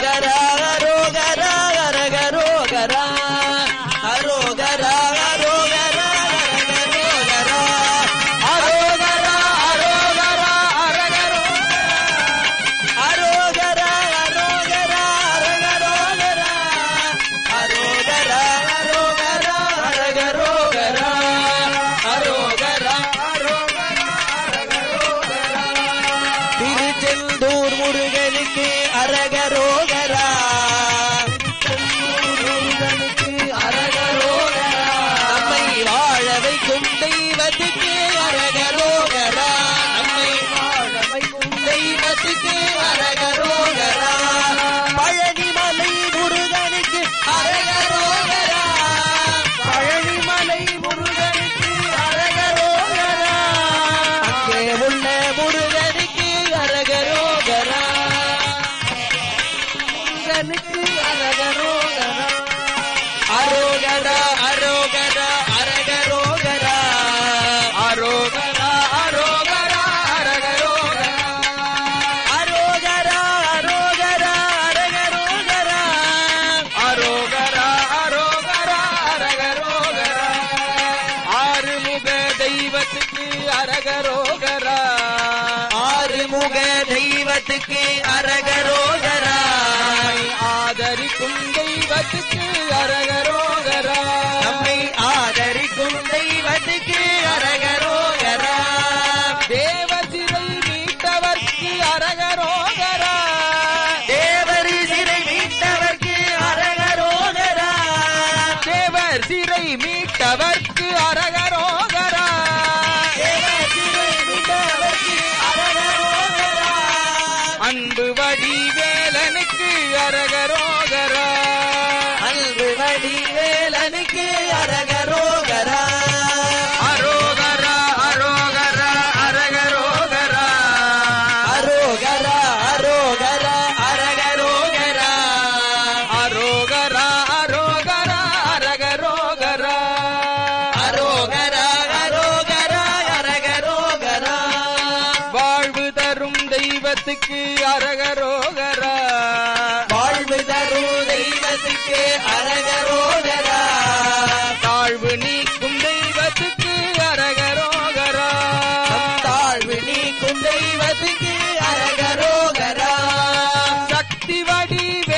கரகரோ கரகரோ கரா அரகரோகரா. ஆறுமுக தெய்வத்துக்கு அரகரோகரா ஆதரிக்கும் தெய்வத்துக்கு அரகரோகரா நம்மை ஆதரிக்கும் தெய்வத்துக்கு அரகரோகரா தேவசிறை மீட்டவர்க்கு அரகரோகரா தேவரி சிறை மீட்டவர்க்கு அரகரோகரா தேவர் சிறை மீட்டவர்க்கு அரகரோகரா அன்பு வடிவேலனுக்கு தெய்வத்துக்கு அரகரோகரா. வாழ்வு தரும் தெய்வத்துக்கு அரகரோகரா. தாழ்வு நீக்கும் தெய்வத்துக்கு அரகரோகரா. தாழ்வு நீக்கும் தெய்வத்துக்கு அரகரோகரா. சக்தி வடிவேலனுக்கு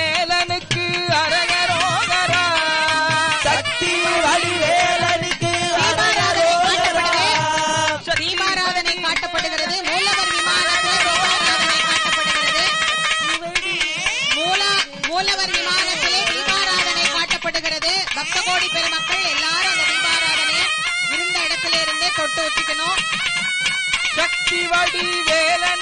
மூலவர் விமானத்திலே தீபாராதனை காட்டப்படுகிறது. பக்த கோடி பெருமக்கள் எல்லாரும் அந்த தீபாராதனையை இருந்த இடத்துல இருந்தே தொட்டு வச்சுக்கணும். சக்தி வடிவேலன்